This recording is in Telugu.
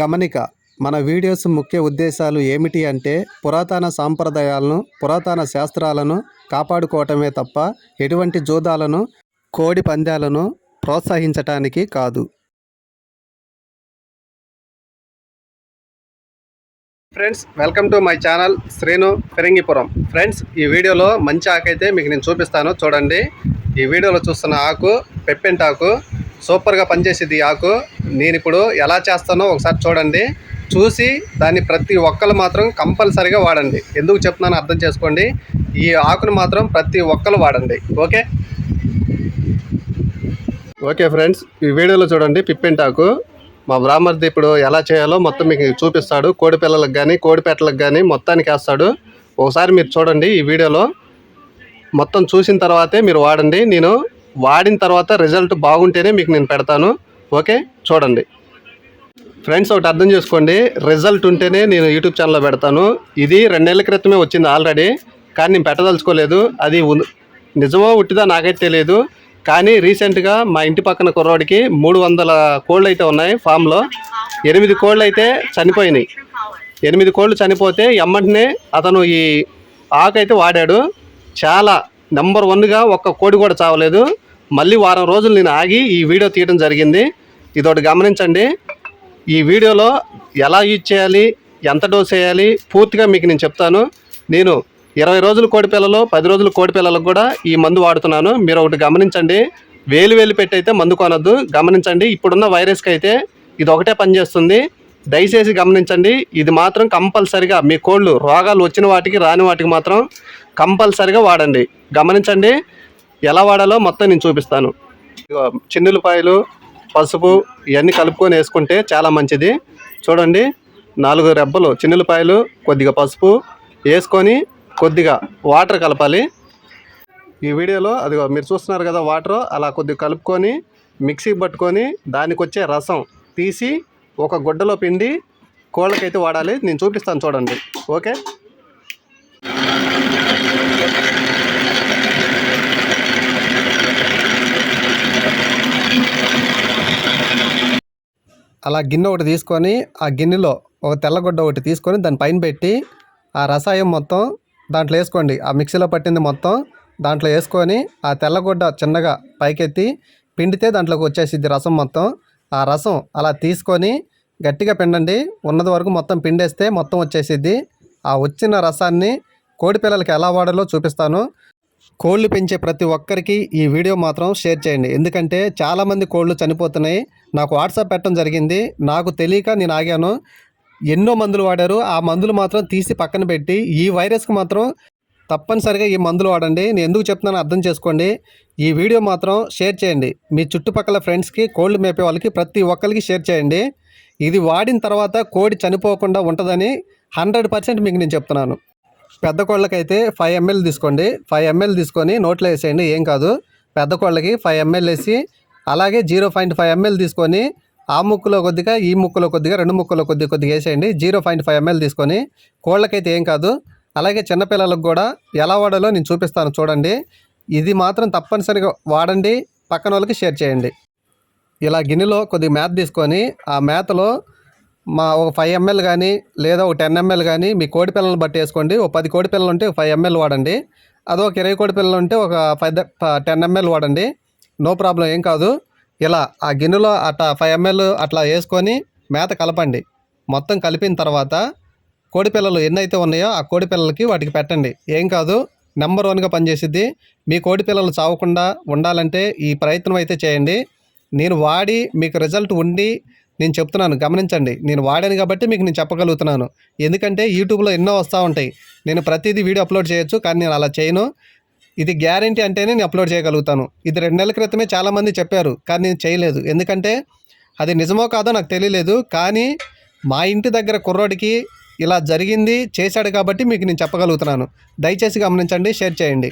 గమనిక మన వీడియోస్ ముఖ్య ఉద్దేశాలు ఏమిటి అంటే పురాతన సాంప్రదాయాలను పురాతన శాస్త్రాలను కాపాడుకోవటమే తప్ప ఎటువంటి జూదాలను కోడి పందాలను ప్రోత్సహించటానికి కాదు. Friends welcome to my channel Srinu Phirangipuram friends ఈ వీడియోలో మంచి ఆకు అయితే మీకు నేను చూపిస్తాను. చూడండి ఈ వీడియోలో చూస్తున్న ఆకు పెప్పెంట్ ఆకు సూపర్గా పనిచేసేది ఈ ఆకు. నేను ఇప్పుడు ఎలా చేస్తానో ఒకసారి చూడండి. చూసి దాన్ని ప్రతి ఒక్కరు మాత్రం కంపల్సరీగా వాడండి. ఎందుకు చెప్తున్నానో అర్థం చేసుకోండి. ఈ ఆకును మాత్రం ప్రతి ఒక్కరు వాడండి. ఓకే? ఓకే ఫ్రెండ్స్ ఈ వీడియోలో చూడండి పిప్పెంటాకు మా బ్రాహ్మర్ది ఇప్పుడు ఎలా చేయాలో మొత్తం మీకు చూపిస్తాడు. కోడి పిల్లలకు కానీ కోడిపేటలకు కానీ మొత్తానికి వేస్తాడు. ఒకసారి మీరు చూడండి ఈ వీడియోలో. మొత్తం చూసిన తర్వాతే మీరు వాడండి. నేను వాడిన తర్వాత రిజల్ట్ బాగుంటేనే మీకు నేను పెడతాను. ఓకే? చూడండి. ఫ్రెండ్స్ ఒకటి అర్థం చేసుకోండి. రిజల్ట్ ఉంటేనే నేను యూట్యూబ్ ఛానల్లో పెడతాను. ఇది రెండేళ్ళ క్రితమే వచ్చింది ఆల్రెడీ. కానీ నేను పెట్టదలుచుకోలేదు. అది నిజమో ఉట్టిదా నాకైతే తెలియదు. కానీ రీసెంట్గా మా ఇంటి పక్కన కుర్రోడికి మూడు వందల కోళ్ళు అయితే ఉన్నాయి ఫామ్లో. ఎనిమిది కోళ్ళు అయితే చనిపోయినాయి. ఎనిమిది కోళ్ళు చనిపోతే ఎమ్మంటనే అతను ఈ ఆకు అయితే వాడాడు. చాలా నెంబర్ వన్గా ఒక్క కోడి కూడా చావలేదు. మళ్ళీ వారం రోజులు నేను ఆగి ఈ వీడియో తీయడం జరిగింది. ఇదొకటి గమనించండి. ఈ వీడియోలో ఎలా యూజ్ చేయాలి ఎంత డోస్ వేయాలి పూర్తిగా మీకు నేను చెప్తాను. నేను ఇరవై రోజులు కోడి పిల్లలు పది రోజులు కోడి పిల్లలకు కూడా ఈ మందు వాడుతున్నాను. మీరు ఒకటి గమనించండి. వేలు వేలు పెట్టి అయితే మందు కొనొద్దు. గమనించండి ఇప్పుడున్న వైరస్కి అయితే ఇది ఒకటే పనిచేస్తుంది దయచేసి గమనించండి ఇది మాత్రం కంపల్సరిగా మీ కోళ్ళు రోగాలు వచ్చిన వాటికి రాని వాటికి మాత్రం కంపల్సరిగా వాడండి. గమనించండి ఎలా వాడాలో మొత్తం నేను చూపిస్తాను. ఇదిగో చిన్నులపాయలు పసుపు ఇవన్నీ కలుపుకొని వేసుకుంటే చాలా మంచిది. చూడండి నాలుగు రెబ్బలు చిన్నులపాయలు కొద్దిగా పసుపు వేసుకొని కొద్దిగా వాటర్ కలపాలి. ఈ వీడియోలో అది మీరు చూస్తున్నారు కదా వాటర్ అలా కొద్దిగా కలుపుకొని మిక్సీకి పట్టుకొని దానికి వచ్చే రసం తీసి ఒక గుడ్డలో పిండి కోళ్ళకైతే వాడాలి. నేను చూపిస్తాను చూడండి. ఓకే? అలా గిన్నె ఒకటి తీసుకొని ఆ గిన్నెలో ఒక తెల్లగుడ్డ ఒకటి తీసుకొని దాని పైన పెట్టి ఆ రసాయం మొత్తం దాంట్లో వేసుకోండి. ఆ మిక్సీలో పట్టింది మొత్తం దాంట్లో వేసుకొని ఆ తెల్లగుడ్డ చిన్నగా పైకెత్తి పిండితే దాంట్లోకి వచ్చేసిద్ది రసం మొత్తం. ఆ రసం అలా తీసుకొని గట్టిగా పిండండి. ఉన్నది వరకు మొత్తం పిండేస్తే మొత్తం వచ్చేసిద్ది. ఆ వచ్చిన రసాన్ని కోడి పిల్లలకి ఎలా వాడాలో చూపిస్తాను. కోళ్ళు పెంచే ప్రతి ఒక్కరికి ఈ వీడియో మాత్రం షేర్ చేయండి. ఎందుకంటే చాలామంది కోళ్ళు చనిపోతున్నాయి. నాకు వాట్సాప్ పెట్టడం జరిగింది. నాకు తెలియక నేను ఆగాను. ఎన్నో మందులు వాడారు. ఆ మందులు మాత్రం తీసి పక్కన పెట్టి ఈ వైరస్కి మాత్రం తప్పనిసరిగా ఈ మందులు వాడండి. నేను ఎందుకు చెప్తున్నానో అర్థం చేసుకోండి. ఈ వీడియో మాత్రం షేర్ చేయండి. మీ చుట్టుపక్కల ఫ్రెండ్స్కి కోల్డ్ మేపే వాళ్ళకి ప్రతి ఒక్కరికి షేర్ చేయండి. ఇది వాడిన తర్వాత కోడి చనిపోకుండా ఉంటుందని హండ్రెడ్ పర్సెంట్ మీకు నేను చెప్తున్నాను. పెద్ద కోళ్ళకైతే ఫైవ్ ఎంఎల్ తీసుకోండి. ఫైవ్ ఎంఎల్ తీసుకొని నోట్లో వేసేయండి. ఏం కాదు. పెద్ద కోళ్ళకి ఫైవ్ ఎంఎల్ వేసి అలాగే జీరో పాయింట్ ఫైవ్ ఎంఎల్ తీసుకొని ఆ ముక్కులో కొద్దిగా ఈ ముక్కులో కొద్దిగా రెండు ముక్కులో కొద్దిగా కొద్దిగా వేసేయండి. జీరో పాయింట్ ఫైవ్ ఎంఎల్ తీసుకొని కోళ్ళకైతే ఏం కాదు. అలాగే చిన్నపిల్లలకు కూడా ఎలా వాడాలో నేను చూపిస్తాను చూడండి. ఇది మాత్రం తప్పనిసరిగా వాడండి. పక్కన వాళ్ళకి షేర్ చేయండి. ఇలా గిన్నెలో కొద్దిగా మేత తీసుకొని ఆ మేతలో మా ఒక ఫైవ్ ఎంఎల్ కానీ లేదా ఒక టెన్ ఎంఎల్ కానీ మీ కోడి పిల్లలను బట్టి వేసుకోండి. ఒక పది కోడి పిల్లలు ఉంటే ఫైవ్ ఎంఎల్ వాడండి. అదో ఒక ఇరవై కోడి పిల్లలు ఉంటే ఒక ఫైవ్ టెన్ ఎంఎల్ వాడండి. నో ప్రాబ్లం ఏం కాదు. ఇలా ఆ గిన్నెలో అట్లా ఫైవ్ ఎంఎల్ అట్లా వేసుకొని మేత కలపండి. మొత్తం కలిపిన తర్వాత కోడిపిల్లలు ఎన్నైతే ఉన్నాయో ఆ కోడిపిల్లలకి వాటికి పెట్టండి. ఏం కాదు నెంబర్ వన్గా పనిచేసిద్ది. మీ కోడిపిల్లలు చావకుండా ఉండాలంటే ఈ ప్రయత్నం అయితే చేయండి. నేను వాడి మీకు రిజల్ట్ ఉండి నేను చెప్తున్నాను గమనించండి. నేను వాడాను కాబట్టి మీకు నేను చెప్పగలుగుతున్నాను. ఎందుకంటే యూట్యూబ్లో ఎన్నో వస్తూ ఉంటాయి. నేను ప్రతిదీ వీడియో అప్లోడ్ చేయొచ్చు కానీ నేను అలా చేయను. ఇది గ్యారంటీ అంటేనే నేను అప్లోడ్ చేయగలుగుతాను. ఇది రెండు నెలల క్రితమే చాలామంది చెప్పారు కానీ నేను చేయలేదు. ఎందుకంటే అది నిజమో కాదో నాకు తెలియలేదు కానీ మా ఇంటి దగ్గర కుర్రోడికి ఇలా జరిగింది చేశాడు కాబట్టి మీకు నేను చెప్పగలుగుతున్నాను. దయచేసి గమనించండి షేర్ చేయండి.